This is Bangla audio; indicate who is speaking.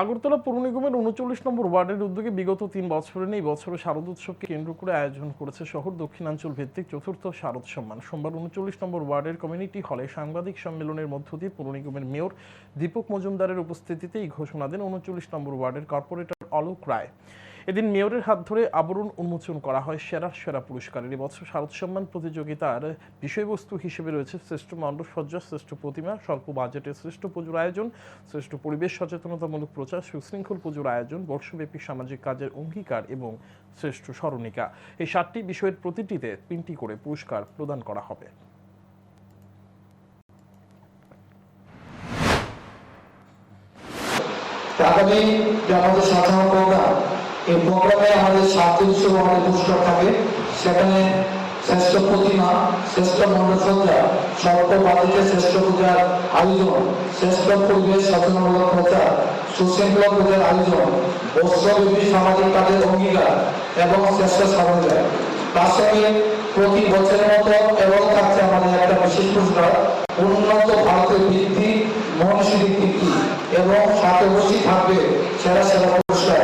Speaker 1: আগরতলা পৌর নিগমের উনচল্লিশ নম্বর ওয়ার্ডের উদ্যোগে বিগত তিন বছরের নেই বছরের শারদ উৎসবকে কেন্দ্র করে আয়োজন করেছে শহর, দক্ষিণাঞ্চল ভিত্তিক চতুর্থ শারদ সম্মান। সোমবার উনচল্লিশ নম্বর ওয়ার্ডের কমিউনিটি হলে সাংবাদিক সম্মেলনের মধ্য দিয়ে পৌর নিগমের মেয়র দীপক মজুমদারের উপস্থিতিতে এই ঘোষণা দেন উনচল্লিশ নম্বর ওয়ার্ডের কর্পোরেটর অলোক রায়। এদিন মেয়রের হাত ধরে আবরণ উন্মোচন করা হয় সেরা সেরা পুরস্কারের। এবছর শারদ সম্মান প্রতিযোগিতার বিষয়বস্তু হিসেবে রয়েছে শ্রেষ্ঠ মণ্ডপসজ্জা শ্রেষ্ঠ প্রতিমা, স্বল্প বাজেটে শ্রেষ্ঠ পুজোর আয়োজন, শ্রেষ্ঠ পরিবেশ সচেতনতামূলক প্রচার, সুশৃঙ্খল পুজোর আয়োজন, বর্ষব্যাপী সামাজিক কাজের অঙ্গীকার এবং শ্রেষ্ঠ স্মরণিকা। এই সাতটি বিষয়ের প্রতিটিতে তিনটি করে পুরস্কার প্রদান করা হবে।
Speaker 2: আগামী যে আমাদের এই প্রোগ্রামে আমাদের শুরু আমাদের পুরস্কার থাকে সেখানে শ্রেষ্ঠ প্রতিমা, শ্রেষ্ঠ মণ্ডলসজ্জা স্বল্প বাজেটে শ্রেষ্ঠ পূজার আয়োজন, শ্রেষ্ঠ পরিবেশ সচেতনমূলক প্রচার, সুশৃঙ্খলা পূজার আয়োজন বস্ত্রবিধি সামাজিক কাজের অঙ্গীকার এবং শ্রেষ্ঠ সরঞ্জাম তার সঙ্গে প্রতি বছরের মতো এবং থাকছে আমাদের একটা বিশেষ পুরস্কার, উন্নত ভারতের বৃদ্ধি মনসিক কীর্তি এবং সাথে অবশ্যই থাকবে সেরা সেরা পুরস্কার।